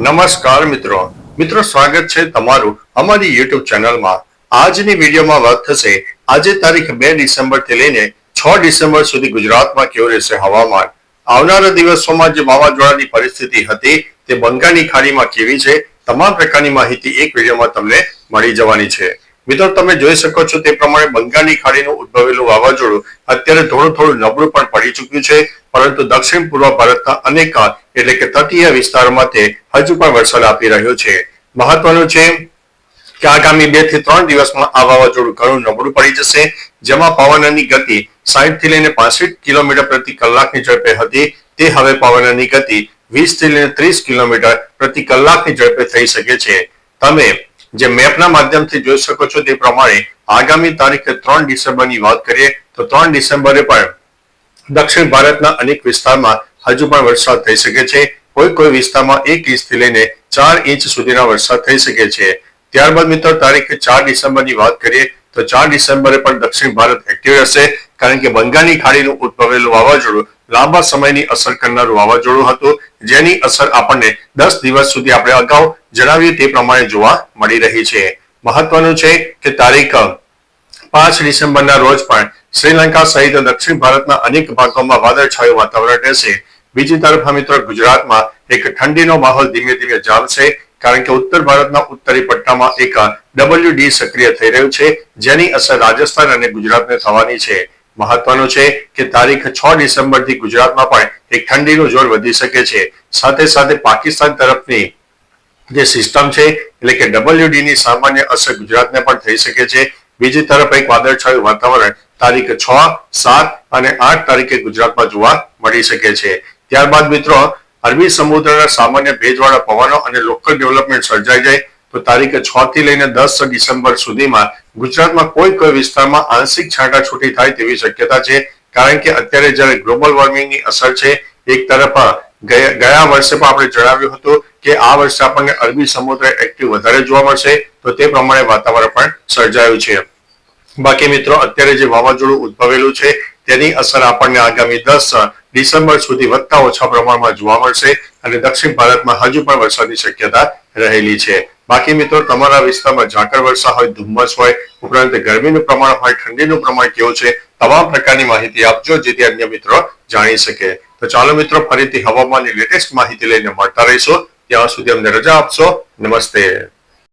નમસ્કાર મિત્રો. મિત્રો, સ્વાગત છે તમારું અમારી યુટ્યુબ ચેનલમાં. આજની વિડીયોમાં વાત થશે, આજે તારીખ બે ડિસેમ્બરથી લઈને છ ડિસેમ્બર સુધી ગુજરાતમાં કેવું રહેશે હવામાન? આવનારા દિવસોમાં જે વાવાઝોડાની પરિસ્થિતિ હતી, તે બંગાળની ખાડીમાં કેવી છે? તમામ પ્રકારની માહિતી એક વિડીયોમાં તમને મળી જવાની છે. મિત્રો, તમે જોઈ શકો છો તે પ્રમાણે બંગાળની ખાડીનું ઉદ્ભવેલું વાવાઝોડું અત્યારે થોડું થોડું નબળું પણ પડી ચૂક્યું છે, પરંતુ દક્ષિણ પૂર્વ ભારતના અનેક એટલે કે તટીય વિસ્તારોમાં તે હજુ પણ વરસાદ આપી રહ્યો છે. મહત્વનું છે કે આગામી બેથી ત્રણ દિવસમાં આ વાવાઝોડું ઘણું નબળું પડી જશે, જેમાં પવનની ગતિ સાઠથી લઈને પાસઠ કિલોમીટર પ્રતિ કલાકની ઝડપે હતી. તે હવે પવનની ગતિ વીસથી લઈને ત્રીસ કિલોમીટર પ્રતિ કલાકની ઝડપે થઈ શકે છે. તમે જે મેપના માધ્યમથી જોઈ શકો છો તે પ્રમાણે આગામી તારીખ ત્રણ ડિસેમ્બરની વાત કરીએ, તો ત્રણ ડિસેમ્બરે પણ દક્ષિણ ભારતના અનેક વિસ્તારમાં હજુ પણ વરસાદ થઈ શકે છે. કોઈ કોઈ વિસ્તારમાં એક ઇંચથી લઈને ચાર ઇંચ સુધીના વરસાદ થઈ શકે છે. ત્યારબાદ મિત્રો તારીખ ચાર ડિસેમ્બરની વાત કરીએ, તો ચાર ડિસેમ્બરે પણ દક્ષિણ ભારત એક્ટિવ રહેશે, કારણ કે બંગાળની ખાડીનું ઉદ્ભવેલું વાવાઝોડું લાંબા સમયની અસર કરનારું વાવાઝોડું હતું. જેની અસર આપણને દસ દિવસ સુધી આપણે અગાઉ જણાવીએ તે પ્રમાણે જોવા મળી રહી છે. મહત્વનું છે કે તારીખ, પાંચ ડિસેમ્બરના રોજ પણ શ્રીલંકા સહિત દક્ષિણ ભારતના અનેક ભાગોમાં વાદળછાયું વાતાવરણ રહેશે. બીજી તરફ મિત્રો, ગુજરાતમાં એક ઠંડીનો માહોલ ધીમે ધીમે જામશે, કારણ કે ઉત્તર ભારતના ઉત્તરી પટ્ટામાં એક ડબલ્યુ ડી સક્રિય થઈ રહ્યું છે, જેની અસર રાજસ્થાન અને ગુજરાતને થવાની છે. મહત્વનું છે કે તારીખ છ ડિસેમ્બરથી ગુજરાતમાં પણ એક ઠંડીનું જોર વધી શકે છે. સાથે સાથે પાકિસ્તાન તરફની જે સિસ્ટમ છે, એટલે કે ડબલ્યુડીની સામાન્ય અસર ગુજરાતને પણ થઈ શકે છે. બીજી તરફ એક વાદળછાયું વાતાવરણ તારીખ છ, સાત અને આઠ તારીખે ગુજરાતમાં જોવા મળી શકે છે. ત્યારબાદ મિત્રો, અરબી સમુદ્રના સામાન્ય ભેજવાળા પવનો અને લોકલ ડેવલપમેન્ટ સર્જાઈ જાય. તો તારીખ છ થી લઈને દસ ડિસેમ્બર સુધીમાં ગુજરાતમાં કોઈ કોઈ વિસ્તારમાં આંશિક છાંટાછૂટી થાય તેવી શક્યતા છે. કારણ કે અત્યારે જ્યારે ગ્લોબલ વોર્મિંગની અસર છે, એક તરફ ગયા વર્ષે પણ આપણે જણાવ્યું હતું કે આ વર્ષે આપણને અરબી સમુદ્ર એક્ટિવ વધારે જોવા મળશે, તો તે પ્રમાણે વાતાવરણ પણ સર્જાયું છે. બાકી મિત્રો, અત્યારે જે વાવાઝોડું ઉદ્ભવેલું છે, તેની અસર આપણને આગામી દસ ડિસેમ્બર સુધી વધતા ઓછા પ્રમાણમાં જોવા મળશે અને દક્ષિણ ભારતમાં હજુ પણ વરસાદની શક્યતા રહેલી છે. બાકી મિત્રો, તમારા વિસ્તારમાં ઝાકળ વર્ષા હોય, ધુમ્મસ હોય, ઉપરાંત ગરમીનું પ્રમાણ હોય, ઠંડીનું પ્રમાણ કેવું છે, તમામ પ્રકારની માહિતી આપજો, જેથી અન્ય મિત્રો જાણી શકે. તો ચાલો મિત્રો, ફરીથી હવામાનની લેટેસ્ટ માહિતી લઈને મળતા રહીશું. ત્યાં સુધી અમને રજા આપશો. નમસ્તે.